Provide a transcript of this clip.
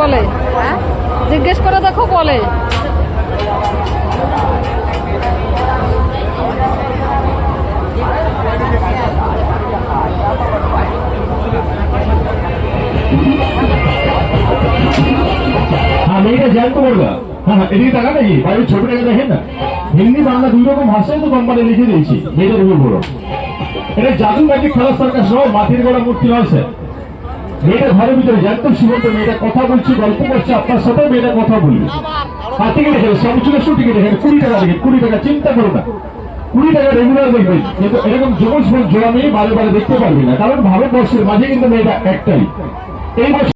বলে। হ্যাঁ? মেয়েটা জ্যান্ত করবা। হ্যাঁ হ্যাঁ এদিকে টাকা নাকি বাড়ির ছবিটাকে দেখেন না? হিন্দি বাংলা দুই রকম ভাষায় তো কোম্পানি লিখে দিয়েছি মেয়েটা রুল বড় এটা জাদু নাকি খেলা সার্কাস সহ মাটির গোড়া মূর্তি রয়েছে। মেয়েটা ঘরের ভিতরে জানতো সীমন্ত মেয়েটা কথা বলছি, গল্প করছে, আপনার সাথে মেয়েটা কথা বলবে। আর টিকিট দেখেন সবচুলে টিকিট দেখেন, কুড়ি টাকা দেখেন, কুড়ি টাকা, চিন্তা করো না। কুড়ি টাকা রেগুলার দেখবেন কিন্তু এরকম সময় জোড়া মেয়ে বারে বারে দেখতে পারবে না। কারণ ভারতবর্ষের মাঝে কিন্তু মেয়েটা একটাই। এই